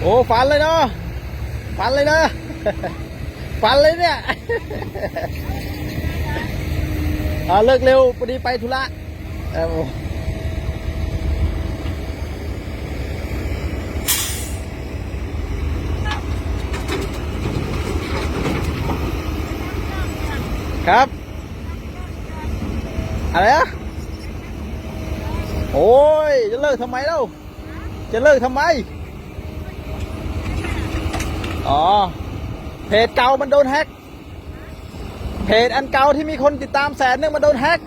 โอ้ฝันเลยเนาะฝันเลยนะฝันเลยเนี่ยอ่าเลิกเร็วพอดีไปธุระเอาครับ อะไรอะโอ้ย จะเลิกทำไมเล่า จะเลิกทำไม อ๋อ เพจเก่ามันโดนแฮ็ก เพจอันเก่าที่มีคนติดตามแสนนึงมันโดนแฮ็ก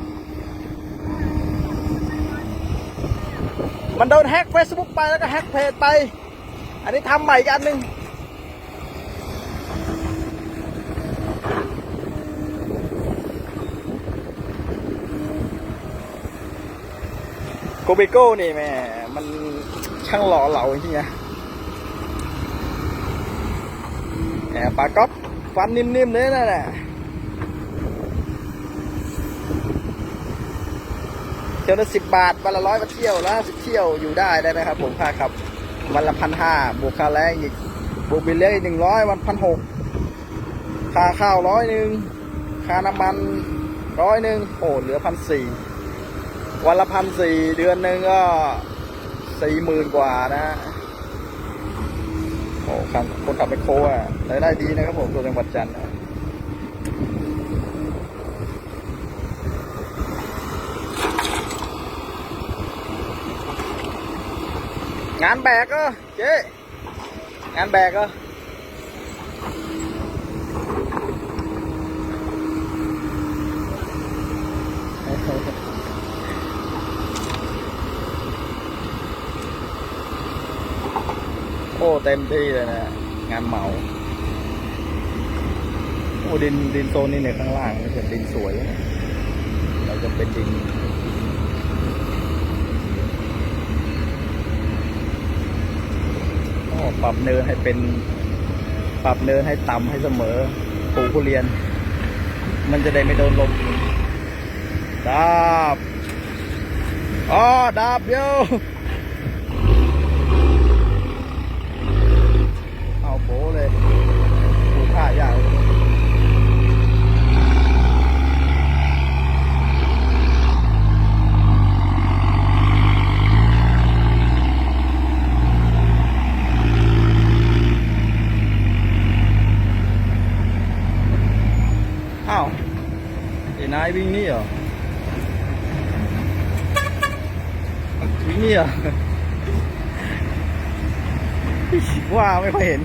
มันโดนแฮ็ก Facebook ไปแล้วก็แฮ็กเพจไป อันนี้ทำใหม่อีกอันหนึ่งโกเบโก้นี่แม่ มันช่างหล่อเหลาจริงๆนะ แหมปลาก๊อฟฟันนิ่มๆเลยนั่นแหละเที่ยวละสิบบาทวันละร้อยมาเที่ยวละสิบเที่ยวอยู่ได้ได้นะครับ ผมค่าขับ วันละพันห้าบวกค่าแรงอีกบวกบิลเลี้ยหนึ่งร้อยวันพันหกค่าข้าวร้อยหนึ่งค่าน้ำมันร้อยหนึ่งโอ้เหลือพันสี่วันละพันสี่เดือนหนึ่งก็สี่หมื่นกว่านะ โอ้ครับคนขับไปโคอะรายได้ดีนะครับผมตัวจังหวัดจันทร์งานแบกก็เจ๊งานแบกก็โอ้เต็มที่เลยนะงานเหมาโอ้ดินดินโซนนี้เนี่ยข้างล่างเป็นดินสวยนะเราจะเป็นดินโอ้ปรับเนินให้เป็นปรับเนินให้ต่ำให้เสมอปลูกทุเรียน มันจะได้ไม่โดนลมดาบอ๋อดาบเดียว เอาโบเลยดูท่ายากเลยอ้าวไอ้ นายวิ่งนี่เหรอ วิ่งนี่เหรอว่าไม่ค่อยเห็น